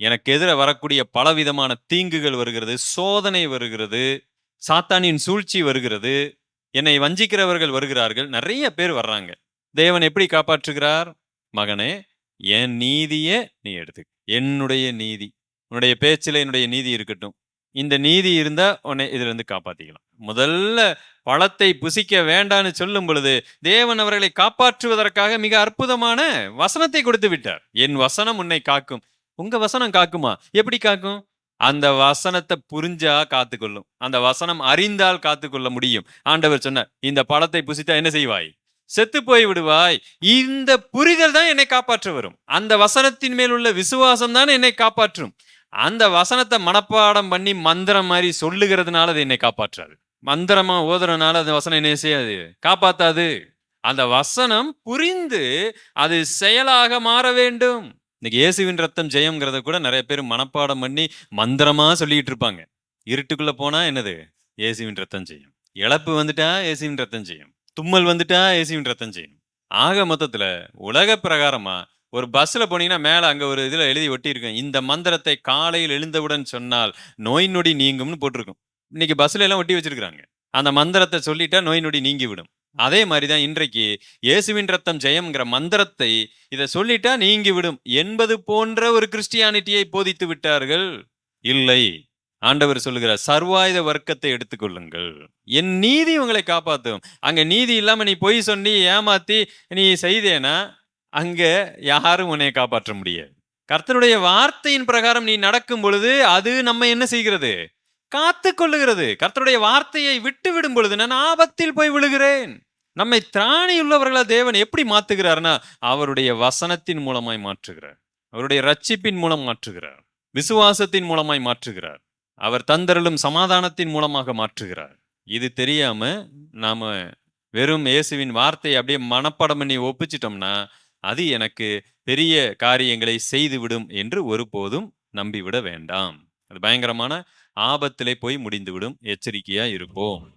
எனக்கு எதிர வரக்கூடிய பலவிதமான தீங்குகள் வருகிறது சோதனை வருகிறது சாத்தானின் சூழ்ச்சி வருகிறது என்னை வஞ்சிக்கிறவர்கள் வருகிறார்கள் நிறைய பேர் வர்றாங்க. தேவன் எப்படி காப்பாற்றுகிறார்? மகனே என் நீதியே நீ எடுத்து என்னுடைய நீதி உன்னுடைய பேச்சில் என்னுடைய நீதி இருக்கட்டும். இந்த நீதி இருந்தால் உன்னை இதிலிருந்து காப்பாற்றிக்கலாம் முதல்ல பழத்தை புசிக்க வேண்டான்னு சொல்லும் பொழுது தேவன் அவர்களை காப்பாற்றுவதற்காக மிக அற்புதமான வசனத்தை கொடுத்து விட்டார். என் வசனம் உன்னை காக்கும். உங்க வசனம் காக்குமா? எப்படி காக்கும்? அந்த வசனத்தை புரிஞ்சா காத்துக்கொள்ளும். அந்த வசனம் அறிந்தால் காத்துக்கொள்ள முடியும். ஆண்டவர் சொன்னார் இந்த பழத்தை புசித்தா என்ன செய்வாய்? செத்து போய் விடுவாய். இந்த புரிதல் தான் என்னை காப்பாற்ற வரும். அந்த வசனத்தின் மேல் உள்ள விசுவாசம் தான் என்னை காப்பாற்றும். அந்த வசனத்தை மனப்பாடம் பண்ணி மந்திரம் மாதிரி சொல்லுகிறதுனால அது என்னை காப்பாற்றாது. மந்திரமா ஓதுறதுனால அந்த வசனம் என்ன செய்யாது? காப்பாத்தாது. அந்த வசனம் புரிந்து அது செயலாக மாற வேண்டும். இன்னைக்கு இயேசுவின் ரத்தம் ஜெயம்ங்கிறத கூட நிறைய பேர் மனப்பாடம் பண்ணி மந்திரமா சொல்லிட்டு இருப்பாங்க. இருட்டுக்குள்ள போனா என்னது? இயேசுவின் ரத்தம் செய்யும் இழப்பு வந்துட்டா இயேசுவின் ரத்தம் செய்யும் தும்மல் வந்துட்டா இயேசுவின் ரத்தம் செய்யும் ஆக மொத்தத்துல உலக பிரகாரமா ஒரு பஸ்ல போனீங்கன்னா மேல அங்க ஒரு இதுல எழுதி ஒட்டியிருக்கேன். இந்த மந்திரத்தை காலையில் எழுந்தவுடன் சொன்னால் நோய் நொடி நீங்கும்னு போட்டிருக்கும். இன்னைக்கு பஸ்ல எல்லாம் ஒட்டி வச்சிருக்காங்க அந்த மந்திரத்தை சொல்லிட்டா நோய் நொடி நீங்கி விடும் அதே மாதிரி தான் இன்றைக்கு இயேசுவின் ரத்தம் ஜெயம்ங்கிற மந்திரத்தை இதை சொல்லிட்டா நீங்கி விடும். என்பது போன்ற ஒரு கிறிஸ்டியானிட்டியை போதித்து விட்டார்கள்? இல்லை. ஆண்டவர் சொல்லுகிறார் சர்வாயுத வர்க்கத்தை எடுத்துக்கொள்ளுங்கள் என் நீதி உங்களை காப்பாற்றும் அங்க நீதி இல்லாம நீ பொய் சொல்லி ஏமாத்தி நீ செய்தேனா? அங்க யாரும் உன்னை காப்பாற்ற முடியாது. கர்த்தருடைய வார்த்தையின் பிரகாரம் நீ நடக்கும் பொழுது அது நம்ம என்ன செய்கிறது? காத்து கொள்ளுகிறது கர்த்தருடைய வார்த்தையை விட்டு விடும் பொழுது நான் ஆபத்தில் போய் விழுகிறேன். நம்மை திராணியுள்ளவர்களா தேவன் எப்படி மாத்துகிறார்னா அவருடைய வசனத்தின் மூலமாய் மாற்றுகிறார். அவருடைய ரட்சிப்பின் மூலம் மாற்றுகிறார். விசுவாசத்தின் மூலமாய் மாற்றுகிறார். அவர் தந்தருளும் சமாதானத்தின் மூலமாக மாற்றுகிறார். இது தெரியாம நாம வெறும் இயேசுவின் வார்த்தையை அப்படியே மனப்படம் பண்ணி ஒப்பிச்சிட்டோம்னா அது எனக்கு பெரிய காரியங்களை செய்துவிடும் என்று ஒருபோதும் நம்பிவிட வேண்டாம். அது பயங்கரமான ஆபத்திலே போய் முடிந்துவிடும். எச்சரிக்கையா இருப்போம்.